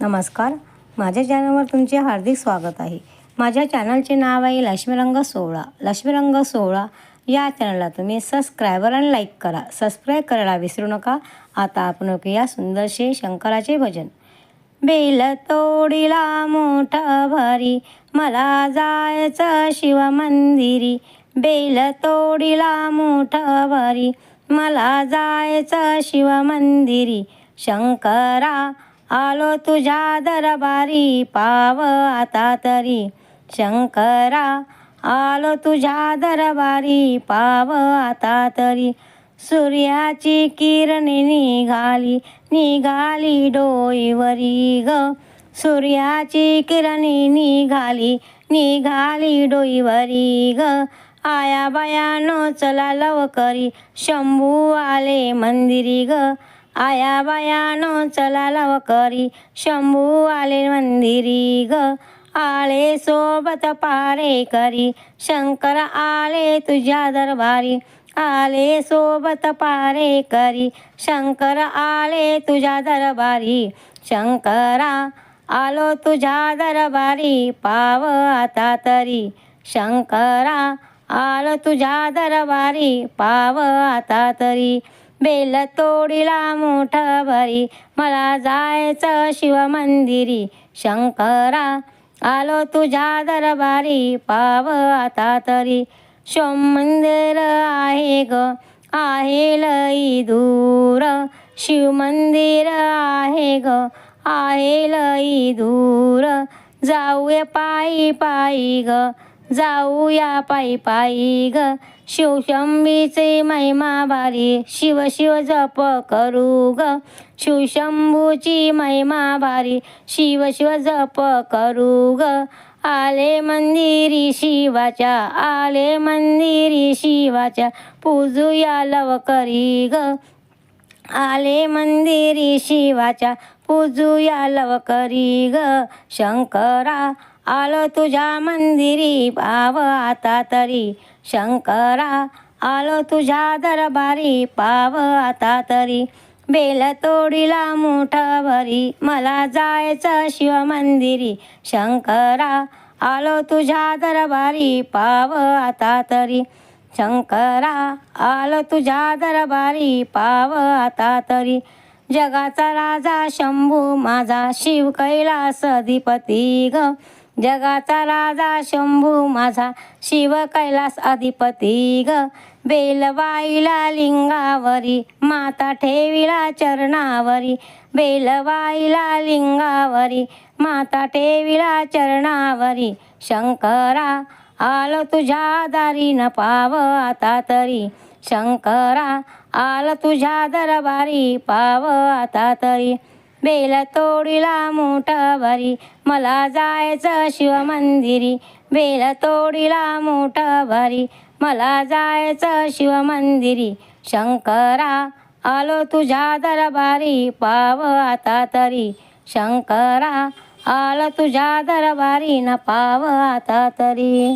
नमस्कार. माझ्या चॅनलवर तुमचे हार्दिक स्वागत आहे. माझ्या चॅनलचे नाव आहे लक्ष्मीरंग सोहळा. लक्ष्मीरंग सोहळा या चॅनलला तुम्ही सबस्क्रायबर आणि लाईक करा. सबस्क्राईब करायला विसरू नका. आता आपण ऐकूया सुंदरसे शंकराचे भजन. बेल तोडीला मोठा भारी मला जायचं शिव मंदिरी बेल तोडीला मोठा भारी मला जायचं शिव मंदिरी शंकरा आलो तुझ्या दरबारी पाव आता तरी. शंकरा आलो तुझ्या दरबारी पाव आता तरी. सूर्याची किरणे निघाली निघाली डोईवरी ग. सूर्याची किरणे निघाली निघाली डोईवरी ग. आया बायानो चला लवकरी शंभू आले मंदिरी ग. आया बायानो चला लवकरी शंभू आले मंदिरी ग. आले सोबत पारे करी. शंकर आले तुझ्या दरबारी. आले सोबत पारे करी. शंकर आले तुझ्या दरबारी. शंकरा आलो तुझ्या दरबारी. पाव आता तरी. शंकरा आलो तुझ्या दरबारी. पाव आता तरी. बेल तोडीला मोठं भरी मला जायचं शिव मंदिरी शंकरा आलो तुझ्या दरबारी. पाव आता तरी. शोम मंदिर आहे ग आहे लई दूर. शिव मंदिर आहे ग आहे लई दूर. जाऊया पायी पायी ग जाऊया पायी पायी ग. शिवशंभीचे महिमा भारी शिव शिव जप करू ग. शिवशंभूची महिमा भारी शिव शिव जप करू ग. आले मंदिरी शिवाच्या आले मंदिरी शिवाच्या पूजूया लवकरी ग. आले मंदिरी शिवाच्या पूजूया लवकरी ग. शंकरा आलो तुझ्या मंदिरी पाव आता तरी. शंकरा आलो तुझ्या दरबारी पाव आता तरी. बेल तोडीला मोठं भरी मला जायचं शिव मंदिरी शंकरा आलो तुझ्या दरबारी पाव आता तरी. शंकरा आलो तुझ्या दरबारी पाव आता तरी. जगाचा राजा शंभू माझा शिव कैलास अधिपती ग. जगाचा राजा शंभू माझा शिव कैलास अधिपती ग. बेलवाईला लिंगावरी माता ठेविला चरणावरी. बेलवाईला लिंगावरी माता ठेविला चरणावरी. शंकरा आलो तुझ्या दारी न पाव आता तरी. शंकरा आल तुझ्या दरबारी पाव आता तरी. बेल तोडीला मोठं भरी मला जायचं शिव मंदिरी बेल तोडीला मोठं भरी मला जायचं शिव मंदिरी शंकरा आलो तुझ्या दरबारी पाव आता तरी. शंकरा आलो तुझ्या दरबारी न पाव आता तरी.